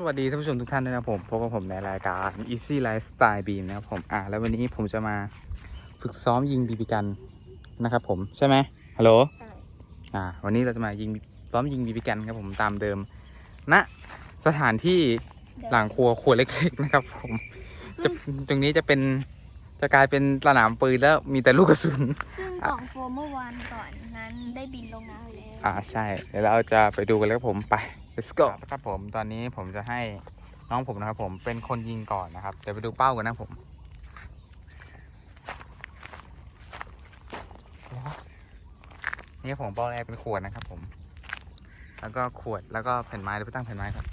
สวัสดีท่านผู้ชมทุกท่านด้วยนะครับผมพบกับผมในรายการ Easy Lifestyle Beam นะครับผมอ่าแล้ววันนี้ผมจะมาฝึกซ้อมยิงบีบีกันนะครับผมใช่ไหมฮัลโหลใช่อ่าวันนี้เราจะมายิงซ้อมยิงบีบีกันครับผมตามเดิมณสถานที่หลังครัวครัวเล็กๆนะครับผมจะตรงนี้จะเป็นจะกลายเป็นสนามปืนแล้วมีแต่ลูกกระสุนซึ่งกล่องโฟมเมื่อวานก่อนนั้นได้บินลงน้ำไปแล้วอ่าใช่เดี๋ยวเราจะไปดูกันแล้วครับผมไป let's go ครับผมตอนนี้ผมจะให้น้องผมนะครับผมเป็นคนยิงก่อนนะครับ เดี๋ยวไปดูเป้ากันนะผมนี่ผมเป้าแรกเป็นขวดนะครับผม แล้วก็ขวดแล้วก็แผ่นไม้เดี๋ยวไปตั้งแผ่นไม้ครับ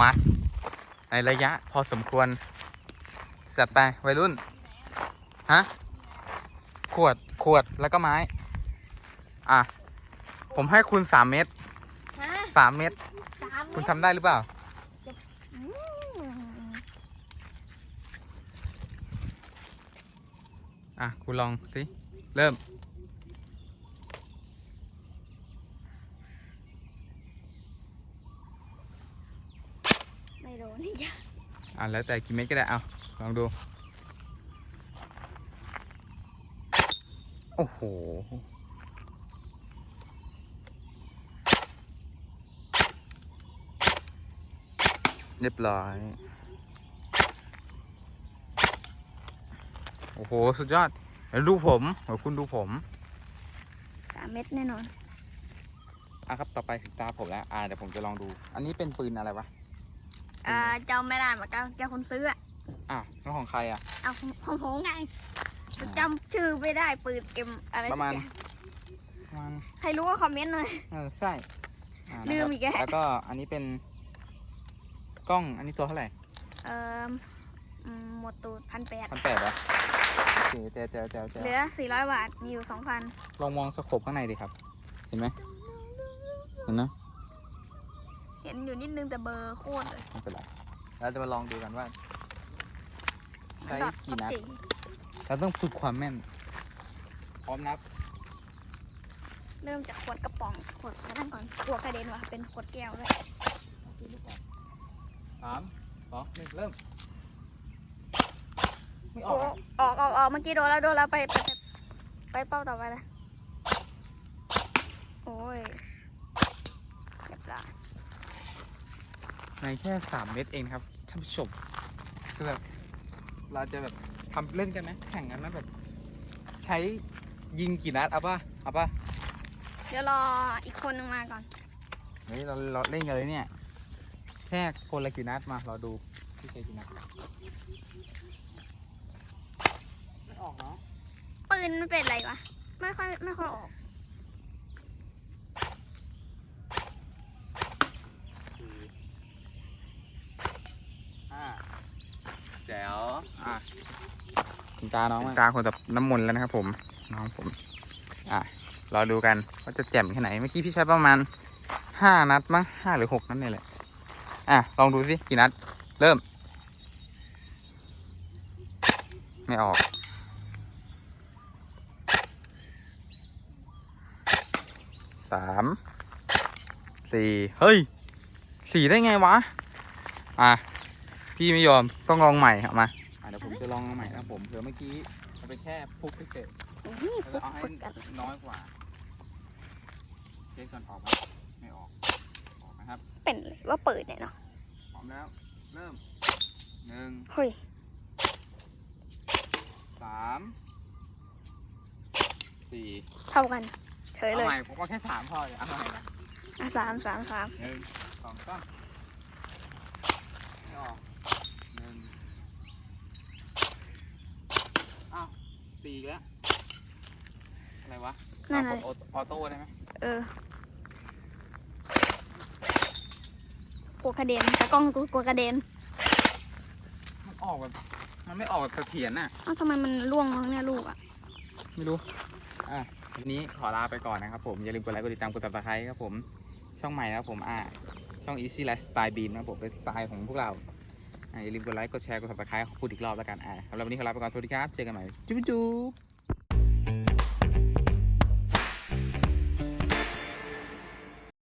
มา ในระยะพอสมควรจัดไปวัยรุ่น ฮะ ขวดขวดแล้วก็ไม้ อะ ผมให้คุณสามเม็ดฮะสามเม็ดสามคุณทำได้หรือเปล่า อืมอะ คุณลองสิ เริ่ม ไม่โดน อีกอะอะแล้วแต่กี่เม็ดก็ได้เอาลองดู โอ้โห เรียบร้อย โอ้โห สุดยอดแล้วดูผมเดี๋ยวคุณดูผม สามเม็ดแน่นอน อะครับ ต่อไปถึงตาผมแล้ว อ่าเดี๋ยวผมจะลองดู อันนี้เป็นปืนอะไรวะ อ่าเจ้าไม่ได้เหมือนกันแกคนซื้ออะอะแล้วของใครอะ เอาของของผมไงจำชื่อไม่ได้ปืนเอ็มอะไรปสัระกมาณอย่างประมาณใครรู้ก็คอมเมนต์หน่อย เออใช่อ่าลืมนะครับอีกแล้วแล้วก็อันนี้เป็นกล้องอันนี้ตัวเท่าไหร่เอ่ออืมหมดตูดพันแปดพันแปดเหรอโอเคเจ้าเจ้าเจ้าเจ้าเหลือสี่ร้อยบาทมีอยู่สองพันลองมองสโคปข้างในดิครับ เห็นไหมเห็นนะ เห็นอยู่นิดนึงแต่เบอร์โคตรเลยไม่เป็นไรเราจะมาลองดูกันว่าใช้ดอทกี่นัดจริงเราต้องฝึกความแม่น พร้อมนับ เริ่มจากขวดกระป๋องขวดกระนั้นก่อนกลัวกระเด็นว่ะเป็นขวดแก้วเลยโอเคลูกบอลสามสองหนึ่งเริ่ม ไม่อโอ้อกอะออกออกออกเมื่อกี้โดนแล้วโดนแล้วไปไปไปไปเป้าต่อไปเลยโอ้ยเรียบร้อย ในแค่สามเม็ดเองครับท่านผู้ชมคือแบบเราจะแบบทำเล่นกันไหมแข่งกันไหมแบบ ใช้ยิงกี่นัดเอาป่ะเอาป่ะเดี๋ยวรออีกคนนึงมาก่อนเฮ้ยเราเราเล่นกันเลยเนี่ยแค่คนละกี่นัดมาเราดูที่ใช้กี่นัดไม่ออกเนาะปืนมันเป็นอะไรวะไม่ค่อยไม่ค่อยออก สี่ห้าแจ๋ คุณตาน้องตาคนกับน้ำมนต์แล้วนะครับผม น้องผม อะรอดูกันว่าจะแจ่มแค่ไหน เมื่อกี้พี่ใช้ประมาณห้านัดมั้งห้าหรือหกนัดนี่แหละ อะ ลองดูสิกี่นัด เริ่ม ไม่ออก สาม สี่ เฮ้ย สี่ได้ไงวะ อะ พี่ไม่ยอมต้องลองใหม่เอามา ผมจะลองเอาใหม่นะครับผมเผื่อเมื่อกี้มันเป็นแค่ฟุกเฉยนี่ๆฝึเรากเอาให้ฝึกกันน้อยกว่าเช็คก่อนออกไหมไม่ออกออกนะครับเป็นเลยว่าเปิดเนี่ยเนาะพร้อมแล้วเริ่มหนึ่งเฮ้ยสามสี่เท่ากันเฉยเอาเลยใหม่ผมก็แค่สามพออย่าเอาใหม่นะอะสามสามสามหนึ่งสองสามไม่ออกหนึ่งอ้าวสี่อีกแล้ว อะไรวะนั่นเอาเลยกดออโต้ได้ไหมเออ กลัวกระเด็นแต่กล้องกูกลัวกระเด็นมันออกแบบ มันไม่ออกแบบเสถียรน่ะ เอ้าทำไมมันล่วงมั้งเนี่ยลูกอะ ไม่รู้ อะวันนี้ขอลาไปก่อนนะครับผม อย่าลืมกดไลค์ กดติดตาม กด subscribe ครับผม ช่องใหม่นะครับผม อ่า ช่อง easy lifestyle beam นะครับผมเป็นสไตล์ของพวกเรา อย่าลืมกดไลค์กดแชร์กดติดตามขอพูดอีกรอบแล้วกันอ่าสำหรับวันนี้ขอลาไปก่อนสวัสดีครับ เจอกันใหม่จุ๊บจุ๊บ